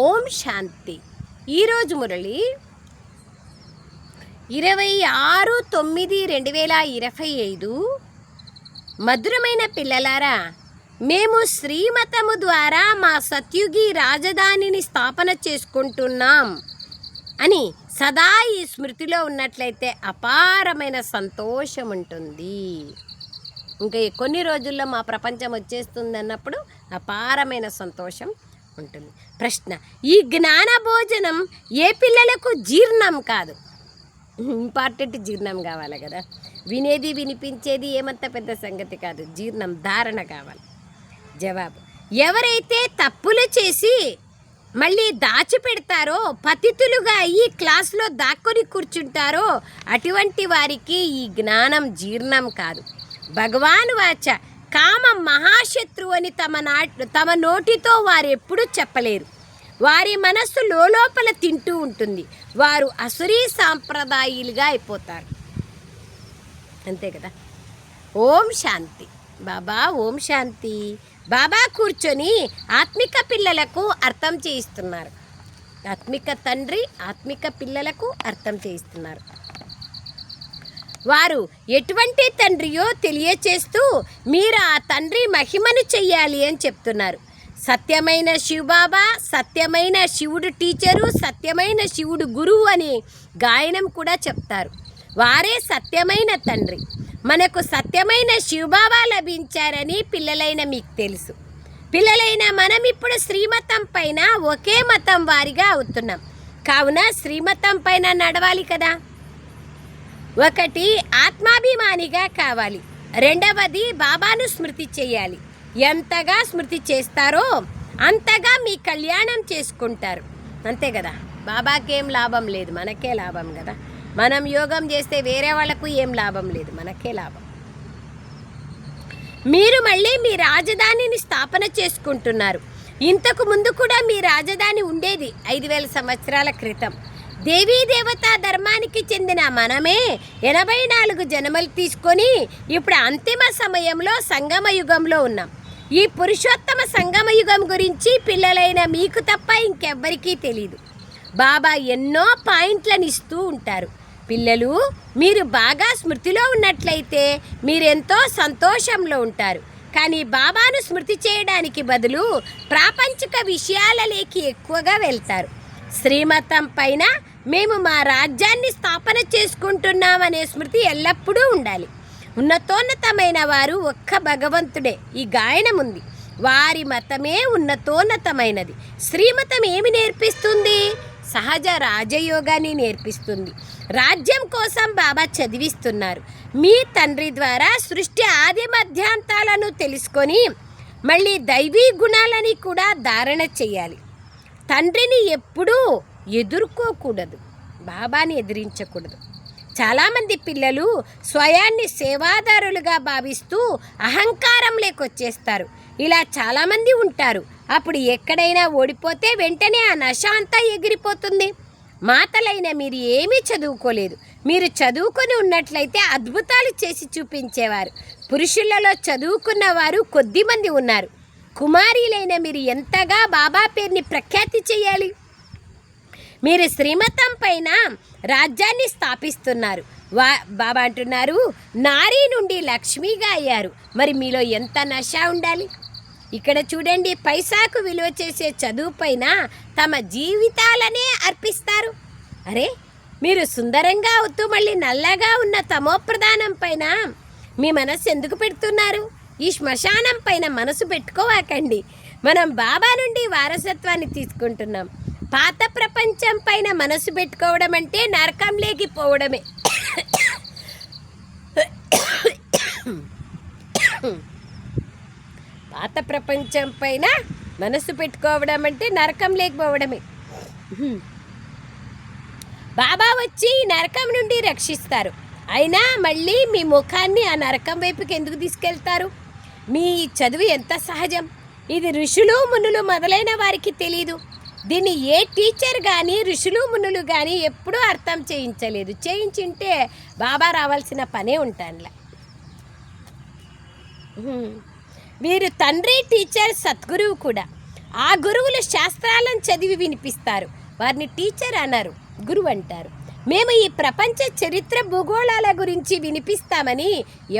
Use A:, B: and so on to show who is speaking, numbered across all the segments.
A: ఓం శాంతి. ఈరోజు మురళి ఇరవై ఆరు తొమ్మిది రెండు వేల ఇరవై ఐదు మధురమైన పిల్లలారా మేము శ్రీమతము ద్వారా మా సత్యుగి రాజధానిని స్థాపన చేసుకుంటున్నాం అని సదా ఈ స్మృతిలో ఉన్నట్లయితే అపారమైన సంతోషం ఉంటుంది. ఇంకా కొన్ని రోజుల్లో మా ప్రపంచం వచ్చేస్తుంది అన్నప్పుడు అపారమైన సంతోషం ఉంటుంది ప్రశ్న ఈ జ్ఞాన భోజనం ఏ పిల్లలకు జీర్ణం కాదు. ఇంపార్టెంట్ జీర్ణం కావాలి కదా. వినేది వినిపించేది ఏమంత పెద్ద సంగతి కాదు. జీర్ణం ధారణ కావాలి. జవాబు ఎవరైతే తప్పులు చేసి మళ్ళీ దాచిపెడతారో పతితులుగా ఈ క్లాస్లో దాక్కుని కూర్చుంటారో అటువంటి వారికి ఈ జ్ఞానం జీర్ణం కాదు. భగవాన్ వాచ కామ మహాశత్రు అని తమ నా తమ నోటితో వారు ఎప్పుడూ చెప్పలేరు. వారి మనస్సు లోపల తింటూ ఉంటుంది. వారు అసురీ సాంప్రదాయాలుగా అయిపోతారు. అంతే కదా? ఓం శాంతి. బాబా ఓం శాంతి. బాబా కూర్చొని ఆత్మిక పిల్లలకు అర్థం చేయిస్తున్నారు. ఆత్మిక తండ్రి ఆత్మిక పిల్లలకు అర్థం చేయిస్తున్నారు. వారు ఎటువంటి తండ్రియో తెలియచేస్తూ మీరు ఆ తండ్రి మహిమను చెయ్యాలి అని చెప్తున్నారు. సత్యమైన శివబాబా సత్యమైన శివుడు టీచరు సత్యమైన శివుడు గురువు అని గాయనం కూడా చెప్తారు. వారే సత్యమైన తండ్రి. మనకు సత్యమైన శివబాబా లభించారని పిల్లలైన మీకు తెలుసు. పిల్లలైన మనం ఇప్పుడు శ్రీమతం పైన ఒకే మతం వారిగా అవుతున్నాం. కావున శ్రీమతం పైన నడవాలి కదా. ఒకటి ఆత్మాభిమానిగా కావాలి. రెండవది బాబాను స్మృతి చేయాలి. ఎంతగా స్మృతి చేస్తారో అంతగా మీ కళ్యాణం చేసుకుంటారు. అంతే కదా? బాబాకేం లాభం లేదు మనకే లాభం కదా? మనం యోగం చేస్తే వేరే వాళ్ళకు ఏం లాభం లేదు మనకే లాభం. మీరు మళ్ళీ మీ రాజధానిని స్థాపన చేసుకుంటున్నారు. ఇంతకు ముందు కూడా మీ రాజధాని ఉండేది ఐదు వేల సంవత్సరాల క్రితం. దేవతా ధర్మానికి చెందిన మనమే ఎనభై నాలుగు జన్మలు తీసుకొని ఇప్పుడు అంతిమ సమయంలో సంగమ యుగంలో ఉన్నాం. ఈ పురుషోత్తమ సంగమ యుగం గురించి పిల్లలైన మీకు తప్ప ఇంకెవ్వరికీ తెలియదు బాబా ఎన్నో పాయింట్లను ఇస్తూ ఉంటారు. పిల్లలు మీరు బాగా స్మృతిలో ఉన్నట్లయితే మీరెంతో సంతోషంలో ఉంటారు. కానీ బాబాను స్మృతి చేయడానికి బదులు ప్రాపంచిక విషయాలలోకి ఎక్కువగా వెళ్తారు. శ్రీమతం పైన మేము మా రాజ్యాన్ని స్థాపన చేసుకుంటున్నామనే స్మృతి ఎల్లప్పుడూ ఉండాలి. ఉన్నతోన్నతమైన వారు ఒక్క భగవంతుడే. ఈ గాయనం ఉంది. వారి మతమే ఉన్నతోన్నతమైనది. శ్రీమతం ఏమి నేర్పిస్తుంది? సహజ రాజయోగాన్ని నేర్పిస్తుంది. రాజ్యం కోసం బాబా చదివిస్తున్నారు. మీ తండ్రి ద్వారా సృష్టి ఆది మధ్యాంతాలను తెలుసుకొని మళ్ళీ దైవీ గుణాలని కూడా ధారణ చేయాలి. తండ్రిని ఎప్పుడూ ఎదుర్కోకూడదు. బాబాని ఎదిరించకూడదు. చాలామంది పిల్లలు స్వయాన్ని సేవాదారులుగా భావిస్తూ అహంకారం లేకొచ్చేస్తారు. ఇలా చాలామంది ఉంటారు. అప్పుడు ఎక్కడైనా ఓడిపోతే వెంటనే ఆ నశ అంతా ఎగిరిపోతుంది. మాతలైన మీరు ఏమీ చదువుకోలేదు. మీరు చదువుకొని ఉన్నట్లయితే అద్భుతాలు చేసి చూపించేవారు. పురుషులలో చదువుకున్న వారు కొద్దిమంది ఉన్నారు. కుమారీలైన మీరు ఎంతగా బాబా పేరుని ప్రఖ్యాతి చేయాలి? మీరు శ్రీమతం పైన రాజ్యాన్ని స్థాపిస్తున్నారు. వా బాబా అంటున్నారు నారీ నుండి లక్ష్మిగా అయ్యారు. మరి మీలో ఎంత నశ ఉండాలి? ఇక్కడ చూడండి పైసాకు విలువ చేసే చదువు పైన తమ జీవితాలనే అర్పిస్తారు. అరే మీరు సుందరంగా అవుతూ మళ్ళీ నల్లగా ఉన్న తమోప్రధానం పైన మీ మనస్సు ఎందుకు పెడుతున్నారు? ఈ శ్మశానం పైన మనసు పెట్టుకోవాకండి. మనం బాబా నుండి వారసత్వాన్ని తీసుకుంటున్నాం. పాత ప్రపంచం పైన మనసు పెట్టుకోవడం అంటే నరకం పోవడమే పాత ప్రపంచం పైన మనసు పెట్టుకోవడం అంటే నరకం లేకపోవడమే బాబా వచ్చి ఈ నరకం నుండి రక్షిస్తారు. అయినా మళ్ళీ మీ ముఖాన్ని ఆ నరకం వైపుకి ఎందుకు తీసుకెళ్తారు? మీ చదువు ఎంత సహజం? ఇది ఋషులు మునులు మొదలైన వారికి తెలీదు. దీన్ని ఏ టీచర్ కానీ ఋషులు మునులు కానీ ఎప్పుడూ అర్థం చేయించలేదు. చేయించింటే బాబా రావాల్సిన పనే ఉంటానులా. వీరు తండ్రి టీచర్ సద్గురువు కూడా. ఆ గురువులు శాస్త్రాలను చదివి వినిపిస్తారు. వారిని టీచర్ అన్నారు గురువు అంటారు. మేము ఈ ప్రపంచ చరిత్ర భూగోళాల గురించి వినిపిస్తామని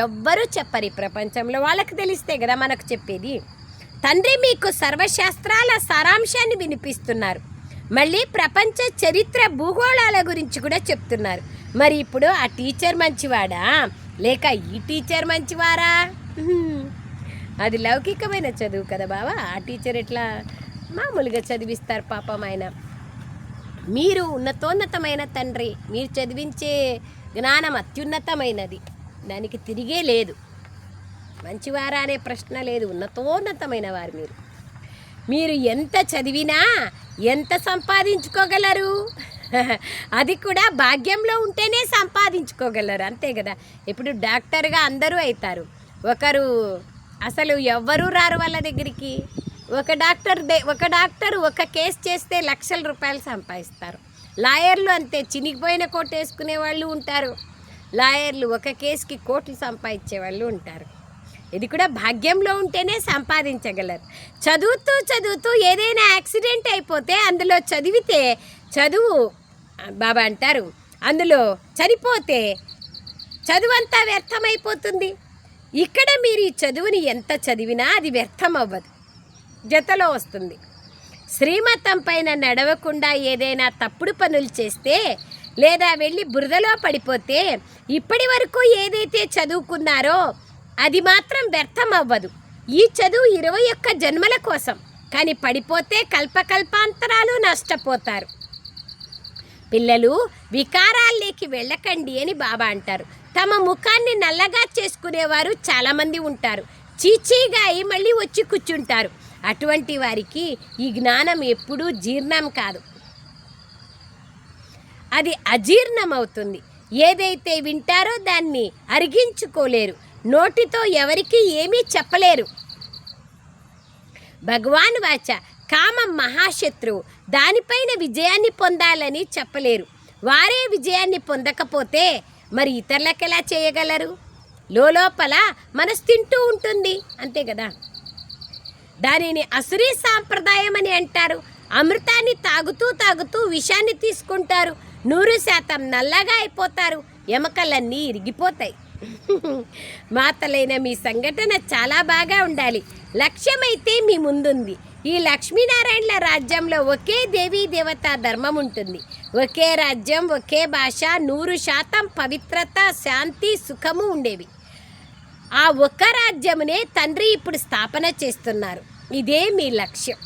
A: ఎవ్వరూ చెప్పరు. ఈ ప్రపంచంలో వాళ్ళకి తెలిస్తే కదా మనకు చెప్పేది. తండ్రి మీకు సర్వశాస్త్రాల సారాంశాన్ని వినిపిస్తున్నారు. మళ్ళీ ప్రపంచ చరిత్ర భూగోళాల గురించి కూడా చెప్తున్నారు. మరి ఇప్పుడు ఆ టీచర్ మంచివాడా? లేక ఈ టీచర్ మంచివారా? అది లౌకికమైన చదువు కదా బావా. ఆ టీచర్ ఎట్లా? మామూలుగా చదివిస్తారు పాపం ఆయన. మీరు ఉన్నతోన్నతమైన తండ్రి. మీరు చదివించే జ్ఞానం అత్యున్నతమైనది. దానికి తిరిగే లేదు. మంచివారా అనే ప్రశ్న లేదు. ఉన్నతోన్నతమైన వారు మీరు. మీరు ఎంత చదివినా ఎంత సంపాదించుకోగలరు? అది కూడా భాగ్యంలో ఉంటేనే సంపాదించుకోగలరు. అంతే కదా? ఇప్పుడు డాక్టర్గా అందరూ అవుతారు ఒకరు అసలు ఎవ్వరూ రారు వాళ్ళ దగ్గరికి. ఒక డాక్టర్ దే ఒక డాక్టర్ ఒక కేసు చేస్తే లక్షల రూపాయలు సంపాదిస్తారు. లాయర్లు అంతే చినిగిపోయిన కోట్ వేసుకునే వాళ్ళు ఉంటారు. లాయర్లు ఒక కేసుకి కోట్లు సంపాదించే వాళ్ళు ఉంటారు. ఇది కూడా భాగ్యంలో ఉంటేనే సంపాదించగలరు. చదువుతూ చదువుతూ ఏదైనా యాక్సిడెంట్ అయిపోతే అందులో చదివితే చదువు బాబా అంటారు అందులో చనిపోతే చదువంతా వ్యర్థమైపోతుంది. ఇక్కడ మీరు ఈ చదువుని ఎంత చదివినా అది వ్యర్థం అవ్వదు జతలో వస్తుంది. శ్రీమతం పైన నడవకుండా ఏదైనా తప్పుడు పనులు చేస్తే లేదా వెళ్ళి బురదలో పడిపోతే ఇప్పటి వరకు ఏదైతే చదువుకున్నారో అది మాత్రం వ్యర్థం అవ్వదు ఈ చదువు ఇరవై ఒక్క జన్మల కోసం. కానీ పడిపోతే కల్పకల్పాంతరాలు నష్టపోతారు. పిల్లలు వికారాల్లోకి వెళ్ళకండి అని బాబా అంటారు. తమ ముఖాన్ని నల్లగా చేసుకునేవారు చాలామంది ఉంటారు. చీచీగా అయి మళ్ళీ వచ్చి కూర్చుంటారు. అటువంటి వారికి ఈ జ్ఞానం ఎప్పుడూ జీర్ణం కాదు. అది అజీర్ణం అవుతుంది ఏదైతే వింటారో దాన్ని అరిగించుకోలేరు. నోటితో ఎవరికి ఏమీ చెప్పలేరు. భగవాన్ వాచ కామం మహాశత్రువు దానిపైన విజయాన్ని పొందాలని చెప్పలేరు. వారే విజయాన్ని పొందకపోతే మరి ఇతరులకు ఎలా చేయగలరు? లోపల మనసు తింటూ ఉంటుంది. అంతే కదా? దానిని అసురీ సాంప్రదాయం అని అంటారు. అమృతాన్ని తాగుతూ తాగుతూ విషాన్ని తీసుకుంటారు. నూరు శాతం నల్లగా అయిపోతారు. ఎముకలన్నీ ఇరిగిపోతాయి. మాతలైన మీ సంఘటన చాలా బాగా ఉండాలి. లక్ష్యమైతే మీ ముందుంది. ఈ లక్ష్మీనారాయణల రాజ్యంలో ఒకే దేవీ దేవత ధర్మం ఉంటుంది. ఒకే రాజ్యం ఒకే భాష నూరు శాతం పవిత్రత శాంతి సుఖము ఉండేవి. ఆ ఒక్క రాజ్యమునే తండ్రి ఇప్పుడు స్థాపన చేస్తున్నారు. ఇదే మీ లక్ష్యం.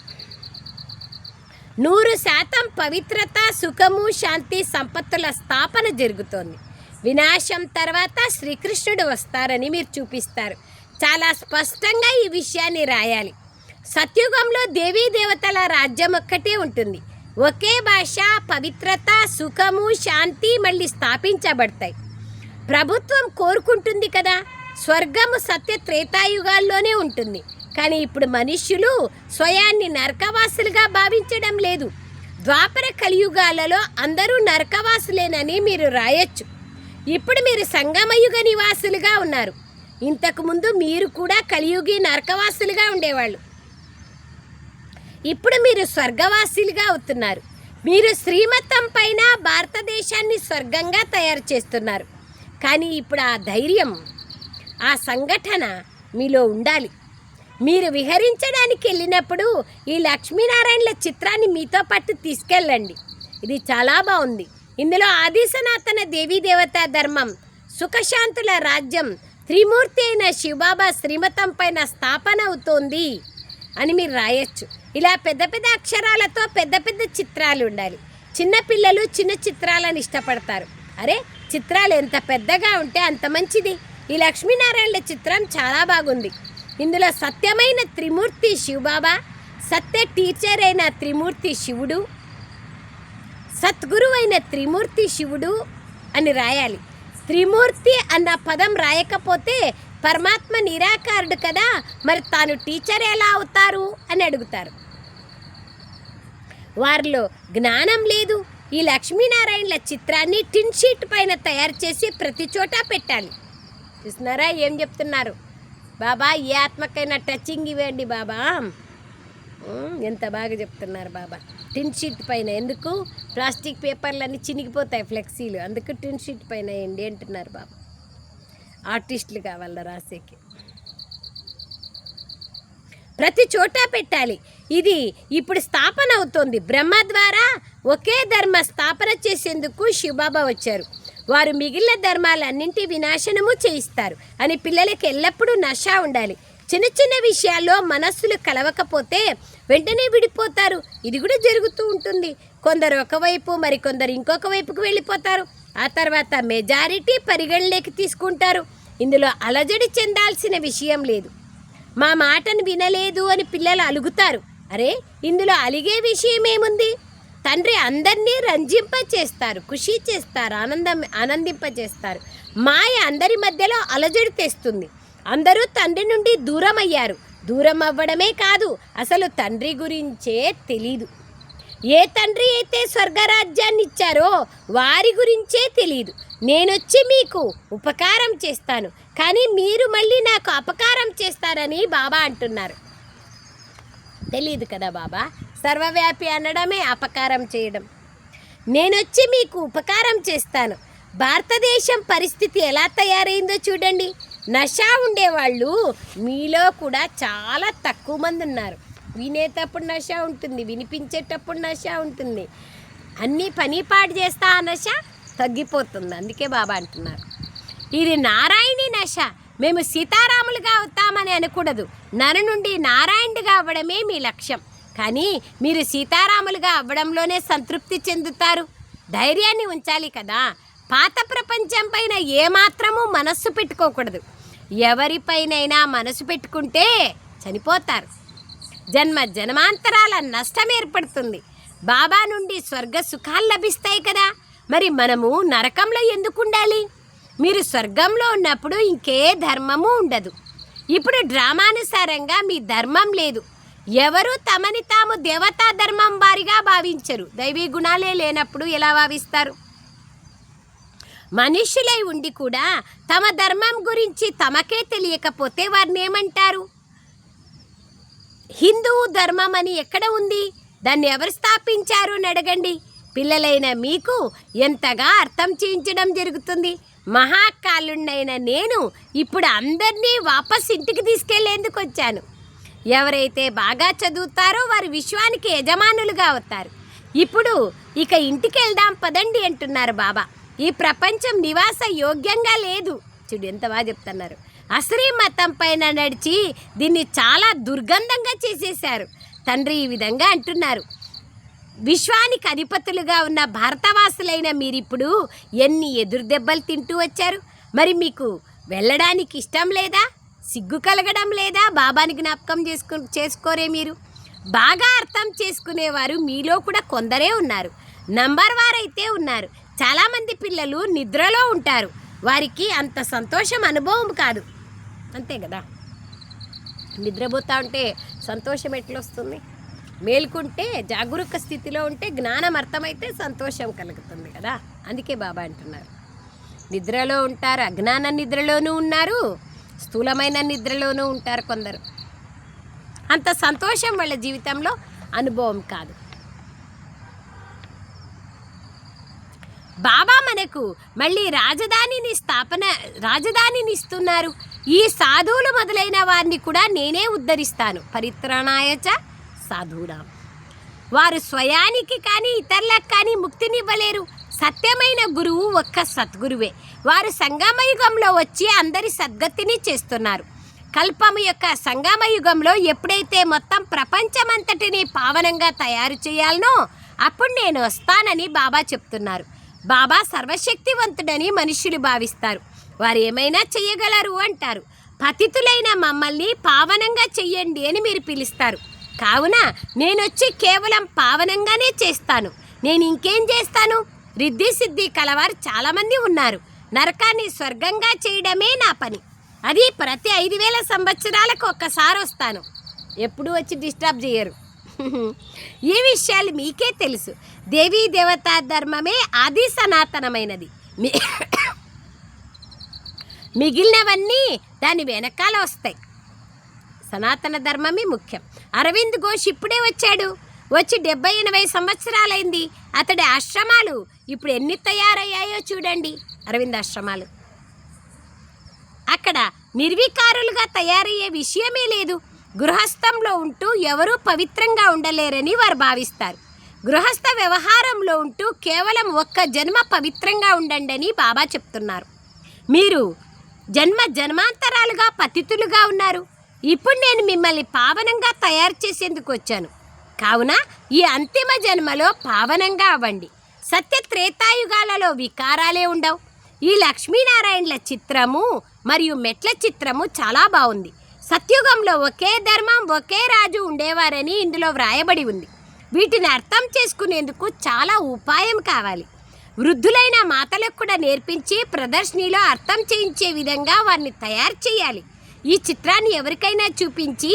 A: నూరు శాతం పవిత్రత సుఖము శాంతి సంపత్తుల స్థాపన జరుగుతోంది. వినాశం తర్వాత శ్రీకృష్ణుడు వస్తారని మీరు చూపిస్తారు. చాలా స్పష్టంగా ఈ విషయాన్ని రాయాలి. సత్యుగంలో దేవీ దేవతల రాజ్యం ఒక్కటే ఉంటుంది. ఒకే భాష పవిత్రత సుఖము శాంతి మళ్ళీ స్థాపించబడతాయి. ప్రభుత్వం కోరుకుంటుంది కదా స్వర్గము సత్య త్రేతాయుగాల్లోనే ఉంటుంది. కానీ ఇప్పుడు మనుష్యులు స్వయాన్ని నరకవాసులుగా భావించడం లేదు. ద్వాపర కలియుగాలలో అందరూ నరకవాసులేనని మీరు రాయొచ్చు. ఇప్పుడు మీరు సంగమయుగ నివాసులుగా ఉన్నారు. ఇంతకుముందు మీరు కూడా కలియుగి నరకవాసులుగా ఉండేవాళ్ళు. ఇప్పుడు మీరు స్వర్గవాసులుగా అవుతున్నారు. మీరు శ్రీమతం పైన భారతదేశాన్ని స్వర్గంగా తయారు చేస్తున్నారు. కానీ ఇప్పుడు ఆ ధైర్యం ఆ సంఘటన మీలో ఉండాలి. మీరు విహరించడానికి వెళ్ళినప్పుడు ఈ లక్ష్మీనారాయణల చిత్రాన్ని మీతో పాటు తీసుకెళ్ళండి. ఇది చాలా బాగుంది. ఇందులో ఆది సనాతన దేవీ దేవతా ధర్మం సుఖశాంతుల రాజ్యం త్రిమూర్తి అయిన శివబాబా శ్రీమతం పైన స్థాపన అవుతోంది అని మీరు రాయొచ్చు. ఇలా పెద్ద పెద్ద అక్షరాలతో పెద్ద పెద్ద చిత్రాలు ఉండాలి. చిన్న పిల్లలు చిన్న చిత్రాలను ఇష్టపడతారు. అరే చిత్రాలు ఎంత పెద్దగా ఉంటే అంత మంచిది. ఈ లక్ష్మీనారాయణ చిత్రం చాలా బాగుంది. ఇందులో సత్యమైన త్రిమూర్తి శివబాబా సత్య టీచర్ అయిన త్రిమూర్తి శివుడు సత్గురు అయిన త్రిమూర్తి శివుడు అని రాయాలి. త్రిమూర్తి అన్న పదం రాయకపోతే పరమాత్మ నిరాకారుడు కదా మరి తాను టీచర్ ఎలా అవుతారు అని అడుగుతారు. వారిలో జ్ఞానం లేదు. ఈ లక్ష్మీనారాయణల చిత్రాన్ని టిన్ షీట్ పైన తయారు చేసి ప్రతి చోట పెట్టాలి. చూస్తున్నారా ఏం చెప్తున్నారు? బాబా ఏ ఆత్మకైనా టచింగ్ ఇవ్వండి బాబా. ఎంత బాగా చెప్తున్నారు బాబా. టిన్ షీట్ పైన. ఎందుకు? ప్లాస్టిక్ పేపర్లన్నీ చినిగిపోతాయి ఫ్లెక్సీలు. అందుకు టిన్ షీట్ పైన వేయండి అంటున్నారు బాబు. ఆర్టిస్టులు కావాల రాసేకి? ప్రతి చోట పెట్టాలి. ఇది ఇప్పుడు స్థాపన అవుతోంది. బ్రహ్మ ద్వారా ఒకే ధర్మ స్థాపన చేసేందుకు శివబాబా వచ్చారు. వారు మిగిలిన ధర్మాలన్నింటి వినాశనము చేయిస్తారు. అని పిల్లలకి ఎల్లప్పుడూ నష ఉండాలి. చిన్న చిన్న విషయాల్లో మనస్సులు కలవకపోతే వెంటనే విడిపోతారు. ఇది కూడా జరుగుతూ ఉంటుంది. కొందరు ఒకవైపు మరి కొందరు ఇంకొక వైపుకు వెళ్ళిపోతారు. ఆ తర్వాత మెజారిటీ పరిగణలోకి తీసుకుంటారు. ఇందులో అలజడి చెందాల్సిన విషయం లేదు. మా మాటను వినలేదు అని పిల్లలు అలుగుతారు. అరే ఇందులో అలిగే విషయం ఏముంది? తండ్రి అందరినీ రంజింప చేస్తారు ఖుషి చేస్తారు ఆనందం ఆనందింప చేస్తారు మాయ అందరి మధ్యలో అలజడి తెస్తుంది. అందరూ తండ్రి నుండి దూరం అయ్యారు దూరం అవ్వడమే కాదు అసలు తండ్రి గురించే తెలీదు. ఏ తండ్రి అయితే స్వర్గరాజ్యాన్ని ఇచ్చారో వారి గురించే తెలియదు నేనొచ్చి మీకు ఉపకారం చేస్తాను కానీ మీరు మళ్ళీ నాకు అపకారం చేస్తారని బాబా అంటున్నారు. తెలియదు కదా బాబా సర్వవ్యాపి అనడమే అపకారం చేయడం. నేనొచ్చి మీకు ఉపకారం చేస్తాను. భారతదేశం పరిస్థితి ఎలా తయారైందో చూడండి. నష ఉండేవాళ్ళు మీలో కూడా చాలా తక్కువ మంది ఉన్నారు. వినేటప్పుడు నష ఉంటుంది వినిపించేటప్పుడు నష ఉంటుంది. అన్నీ పని పాటు చేస్తా ఆ నష తగ్గిపోతుంది అందుకే బాబా అంటున్నారు. ఇది నారాయణి నష మేము సీతారాములుగా అవుతామని అనకూడదు. నరు నుండి నారాయణుడిగా అవ్వడమే మీ లక్ష్యం. కానీ మీరు సీతారాములుగా అవ్వడంలోనే సంతృప్తి చెందుతారు. ధైర్యాన్ని ఉంచాలి కదా. పాత ప్రపంచం పైన ఏమాత్రము మనస్సు పెట్టుకోకూడదు. ఎవరిపైనైనా మనసు పెట్టుకుంటే చనిపోతారు. జన్మ జన్మాంతరాల నష్టం ఏర్పడుతుంది. బాబా నుండి స్వర్గ సుఖాలు లభిస్తాయి కదా. మరి మనము నరకంలో ఎందుకు ఉండాలి మీరు స్వర్గంలో ఉన్నప్పుడు ఇంకే ధర్మము ఉండదు. ఇప్పుడు డ్రామానుసారంగా మీ ధర్మం లేదు. ఎవరు తమని తాము దేవతా ధర్మం వారిగా భావించరు. దైవీ గుణాలే లేనప్పుడు ఎలా భావిస్తారు? మనుషులై ఉండి కూడా తమ ధర్మం గురించి తమకే తెలియకపోతే వారిని ఏమంటారు హిందువు ధర్మం అని ఎక్కడ ఉంది? దాన్ని ఎవరు స్థాపించారు అని అడగండి. పిల్లలైన మీకు ఎంతగా అర్థం చేయించడం జరుగుతుంది? మహాకాలుణ్ణైన నేను ఇప్పుడు అందరినీ వాపస్ ఇంటికి తీసుకెళ్ళేందుకు వచ్చాను. ఎవరైతే బాగా చదువుతారో వారు విశ్వానికి యజమానులుగా అవుతారు. ఇప్పుడు ఇక ఇంటికి వెళ్దాం పదండి అంటున్నారు బాబా. ఈ ప్రపంచం నివాస యోగ్యంగా లేదు. చూడు ఎంత బాగా చెప్తున్నారు. అసరీ మతం పైన నడిచి దీన్ని చాలా దుర్గంధంగా చేసేశారు. తండ్రి ఈ విధంగా అంటున్నారు. విశ్వానికి అధిపతులుగా ఉన్న భారతవాసులైన మీరిప్పుడు ఎన్ని ఎదురు దెబ్బలు తింటూ వచ్చారు? మరి మీకు వెళ్ళడానికి ఇష్టం లేదా? సిగ్గు కలగడం లేదా? బాబాని జ్ఞాపకం చేసుకు చేసుకోరే మీరు. బాగా అర్థం చేసుకునేవారు మీలో కూడా కొందరే ఉన్నారు. నంబర్ వారైతే ఉన్నారు. చాలామంది పిల్లలు నిద్రలో ఉంటారు. వారికి అంత సంతోషం అనుభవం కాదు. అంతే కదా? నిద్రపోతా ఉంటే సంతోషం ఎట్లొస్తుంది? మేల్కుంటే జాగరూక స్థితిలో ఉంటే జ్ఞానం అర్థమైతే సంతోషం కలుగుతుంది కదా? అందుకే బాబా అంటున్నారు. నిద్రలో ఉంటారు అజ్ఞాన నిద్రలోనూ ఉన్నారు స్థూలమైన నిద్రలోనూ ఉంటారు కొందరు. అంత సంతోషం వాళ్ళ జీవితంలో అనుభవం కాదు. బాబా మనకు మళ్ళీ రాజధానిని స్థాపన రాజధానిని ఇస్తున్నారు ఈ సాధువులు మొదలైన వారిని కూడా నేనే ఉద్ధరిస్తాను. పరిత్రాణాయచ సాధువురా వారు స్వయానికి కానీ ఇతరులకు కానీ ముక్తినివ్వలేరు. సత్యమైన గురువు ఒక్క సద్గురువే. వారు సంగమయుగంలో వచ్చి అందరి సద్గతిని చేస్తున్నారు. కల్పము యొక్క సంగమయుగంలో ఎప్పుడైతే మొత్తం ప్రపంచమంతటిని పావనంగా తయారు చేయాలనో అప్పుడు నేను వస్తానని బాబా చెప్తున్నారు. బాబా సర్వశక్తివంతుడని మనుష్యులు భావిస్తారు. వారు ఏమైనా చెయ్యగలరు అంటారు. పతితులైన మమ్మల్ని పావనంగా చెయ్యండి అని మీరు పిలుస్తారు. కావున నేనొచ్చి కేవలం పావనంగానే చేస్తాను. నేను ఇంకేం చేస్తాను? రిద్ధి సిద్ధి కలవారు చాలామంది ఉన్నారు. నరకాన్ని స్వర్గంగా చేయడమే నా పని. అది ప్రతి ఐదు వేల సంవత్సరాలకు ఒక్కసారి వస్తాను. ఎప్పుడు వచ్చి డిస్టర్బ్ చేయరు. ఈ విషయాలు మీకే తెలుసు. దేవీ దేవతా ధర్మమే ఆది సనాతనమైనది. మీ మిగిలినవన్నీ దాని వెనకాల వస్తాయి. సనాతన ధర్మమే ముఖ్యం. అరవింద్ ఘోష్ ఇప్పుడే వచ్చాడు. వచ్చి డెబ్బై ఎనభై సంవత్సరాలైంది. అతడి ఆశ్రమాలు ఇప్పుడు ఎన్ని తయారయ్యాయో చూడండి. అరవింద్ ఆశ్రమాలు. అక్కడ నిర్వికారులుగా తయారయ్యే విషయమే లేదు. గృహస్థంలో ఉంటూ ఎవరూ పవిత్రంగా ఉండలేరని వారు భావిస్తారు. గృహస్థ వ్యవహారంలో ఉంటూ కేవలం ఒక్క జన్మ పవిత్రంగా ఉండండి అని బాబా చెప్తున్నారు. మీరు జన్మ జన్మాంతరాలుగా పతితులుగా ఉన్నారు. ఇప్పుడు నేను మిమ్మల్ని పావనంగా తయారు చేసేందుకు వచ్చాను. కావున ఈ అంతిమ జన్మలో పావనంగా అవ్వండి. సత్య త్రేతాయుగాలలో వికారాలే ఉండవు. ఈ లక్ష్మీనారాయణల చిత్రము మరియు మెట్ల చిత్రము చాలా బాగుంది. సత్యుగంలో ఒకే ధర్మం ఒకే రాజు ఉండేవారని ఇందులో వ్రాయబడి ఉంది. వీటిని అర్థం చేసుకునేందుకు చాలా ఉపాయం కావాలి. వృద్ధులైన మాతలకు కూడా నేర్పించి ప్రదర్శనలో అర్థం చేయించే విధంగా వారిని తయారు చేయాలి. ఈ చిత్రాన్ని ఎవరికైనా చూపించి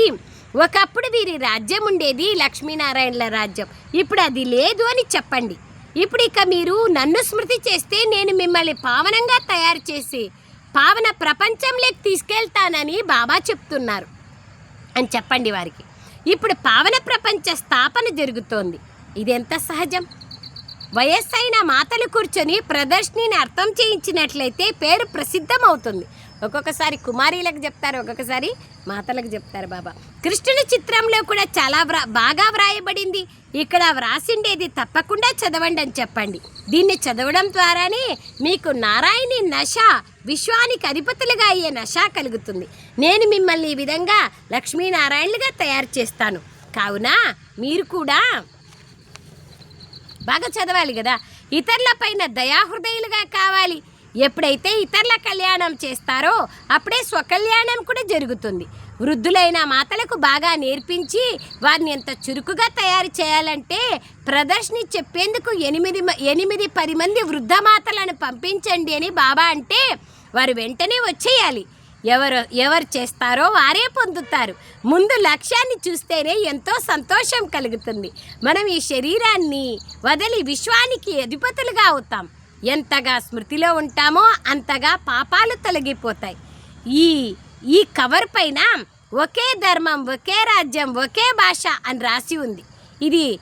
A: ఒకప్పుడు వీరి రాజ్యం ఉండేది లక్ష్మీనారాయణల రాజ్యం. ఇప్పుడు అది లేదు అని చెప్పండి. ఇప్పుడు ఇక మీరు నన్ను స్మృతి చేస్తే నేను మిమ్మల్ని పావనంగా తయారు చేసి పావన ప్రపంచంలోకి తీసుకెళ్తానని బాబా చెప్తున్నారు అని చెప్పండి వారికి. ఇప్పుడు పావన ప్రపంచ స్థాపన జరుగుతోంది. ఇది ఎంత సహజం? వయస్సైన మాతలు కూర్చొని ప్రదర్శిని అర్థం చేయించినట్లయితే పేరు ప్రసిద్ధమవుతుంది. ఒక్కొక్కసారి కుమారీలకు చెప్తారు ఒక్కొక్కసారి మాతలకు చెప్తారు బాబా. కృష్ణుని చిత్రంలో కూడా చాలా వ్రా బాగా వ్రాయబడింది. ఇక్కడ వ్రాసిండేది తప్పకుండా చదవండి అని చెప్పండి. దీన్ని చదవడం ద్వారానే మీకు నారాయణి నశ విశ్వానికి అధిపతులుగా అయ్యే నశ కలుగుతుంది. నేను మిమ్మల్ని ఈ విధంగా లక్ష్మీనారాయణులుగా తయారు చేస్తాను. కావున మీరు కూడా బాగా చదవాలి కదా. ఇతరుల పైన దయాహృదయులుగా కావాలి. ఎప్పుడైతే ఇతరుల కళ్యాణం చేస్తారో అప్పుడే స్వకల్యాణం కూడా జరుగుతుంది. వృద్ధులైన మాతలకు బాగా నేర్పించి వారిని ఎంత చురుకుగా తయారు చేయాలంటే ప్రదర్శని చెప్పేందుకు ఎనిమిది మ- ఎనిమిది పది మంది వృద్ధ మాతలను పంపించండి అని బాబా అంటే వారు వెంటనే వచ్చేయాలి. ఎవరు ఎవరు చేస్తారో వారే పొందుతారు. ముందు లక్ష్యాన్ని చూస్తేనే ఎంతో సంతోషం కలుగుతుంది. మనం ఈ శరీరాన్ని వదిలి విశ్వానికి అధిపతులుగా అవుతాం. ఎంతగా స్మృతిలో ఉంటామో అంతగా పాపాలు తొలగిపోతాయి. ఈ ఈ కవర్ పైన ఒకే ధర్మం ఒకే రాజ్యం ఒకే భాష అని రాసి ఉంది. ఇది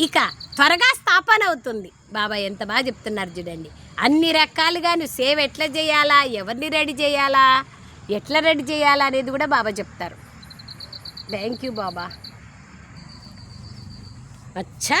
A: ఇక త్వరగా స్థాపన అవుతుంది. బాబా ఎంత బాగా చెప్తున్నారు చూడండి. అన్ని రకాలుగా నువ్వు సేవ్ ఎట్లా చేయాలా? ఎవరిని రెడీ చేయాలా? ఎట్లా రెడీ చేయాలా అనేది కూడా బాబా చెప్తారు. Thank you Baba. అచ్చా!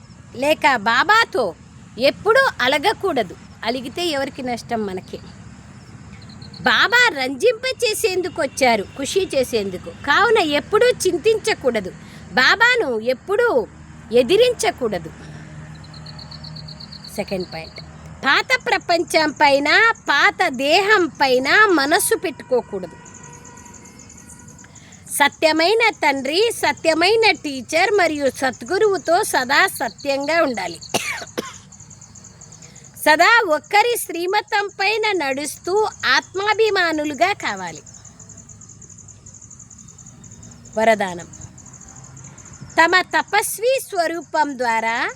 A: లేక బాబాతో ఎప్పుడూ అలగకూడదు. అలిగితే ఎవరికి నష్టం మనకి. బాబా రంజింప చేసేందుకు వచ్చారు ఖుషి చేసేందుకు. కావున ఎప్పుడూ చింతించకూడదు. బాబాను ఎప్పుడూ ఎదిరించకూడదు. Second point. పాత ప్రపంచం పైన పాత దేహం పైన మనస్సు పెట్టుకోకూడదు. సత్యమైన తండ్రి సత్యమైన టీచర్ మరియు సద్గురువుతో సదా సత్యంగా ఉండాలి. సదా ఒక్కరి శ్రీమతం పైన నడుస్తూ ఆత్మాభిమానులుగా కావాలి. వరదానం. తమ తపస్వి స్వరూపం ద్వారా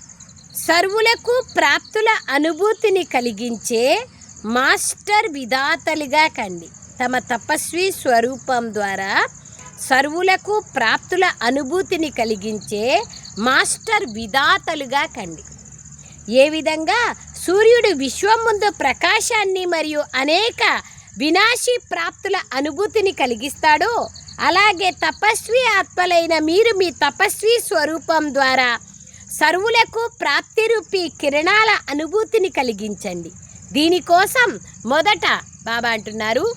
A: సర్వులకు ప్రాప్తుల అనుభూతిని కలిగించే మాస్టర్ విధాతలుగా కండి. తమ తపస్వి స్వరూపం ద్వారా సర్వులకు ప్రాప్తుల అనుభూతిని కలిగించే మాస్టర్ విధాతలుగా కండి. ఏ విధంగా సూర్యుడు విశ్వం ముందు ప్రకాశాన్ని మరియు అనేక వినాశీ ప్రాప్తుల అనుభూతిని కలిగిస్తాడో అలాగే తపస్వి ఆత్మలైన మీరు మీ తపస్వి స్వరూపం ద్వారా సర్వులకు ప్రాప్తిరూపి కిరణాల అనుభూతిని కలిగించండి. దీనికోసం మొదట బాబా అంటున్నారు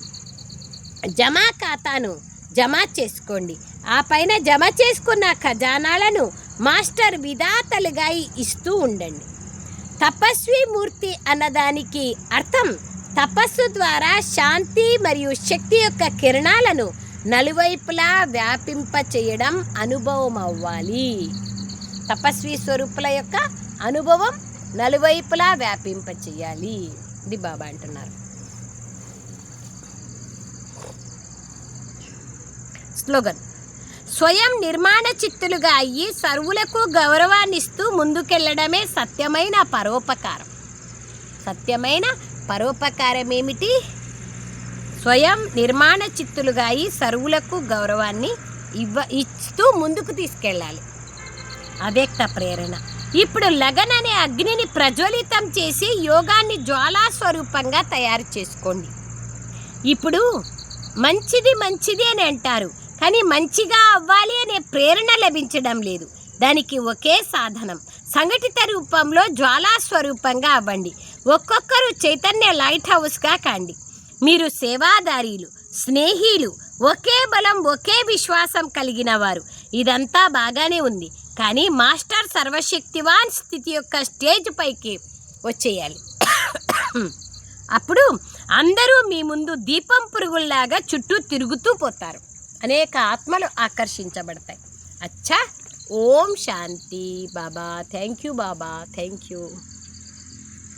A: జమా ఖాతాను జమ చేసుకోండి. ఆ పైన జమ చేసుకున్న ఖజానాలను మాస్టర్ విధాతలుగా ఇస్తూ ఉండండి. తపస్వి మూర్తి అన్నదానికి అర్థం తపస్సు ద్వారా శాంతి మరియు శక్తి యొక్క కిరణాలను నలువైపులా వ్యాపింప చేయడం అనుభవం అవ్వాలి. తపస్వి స్వరూపుల యొక్క అనుభవం నలువైపులా వ్యాపింప చేయాలి. ఇది బాబా అంటున్నారు. స్లోగన్. స్వయం నిర్మాణ చిత్తులుగా అయ్యి సర్వులకు గౌరవాన్నిస్తూ ముందుకెళ్ళడమే సత్యమైన పరోపకారం. సత్యమైన పరోపకారం ఏమిటి స్వయం నిర్మాణ చిత్తులుగా అయి సర్వులకు గౌరవాన్ని ఇవ్వ ఇస్తూ ముందుకు తీసుకెళ్ళాలి. అవ్యక్త ప్రేరణ. ఇప్పుడు లగన్ అనే అగ్నిని ప్రజ్వలితం చేసి యోగాన్ని జ్వాలా స్వరూపంగా తయారు చేసుకోండి. ఇప్పుడు మంచిది మంచిది అని అంటారు. కానీ మంచిగా అవ్వాలి అనే ప్రేరణ లభించడం లేదు. దానికి ఒకే సాధనం. సంఘటిత రూపంలో జ్వాలా స్వరూపంగా అవ్వండి. ఒక్కొక్కరు చైతన్య లైట్ హౌస్గా కాండి. మీరు సేవాదారీలు స్నేహీలు ఒకే బలం ఒకే విశ్వాసం కలిగిన వారు ఇదంతా బాగానే ఉంది. కానీ మాస్టర్ సర్వశక్తివాన్ స్థితి యొక్క స్టేజ్ పైకి వచ్చేయాలి. అప్పుడు అందరూ మీ ముందు దీపం పురుగుల్లాగా చుట్టూ తిరుగుతూ పోతారు. అనేక ఆత్మలు ఆకర్షించబడతాయి. అచ్చా! ఓం శాంతి Baba. Thank you Baba. Thank you.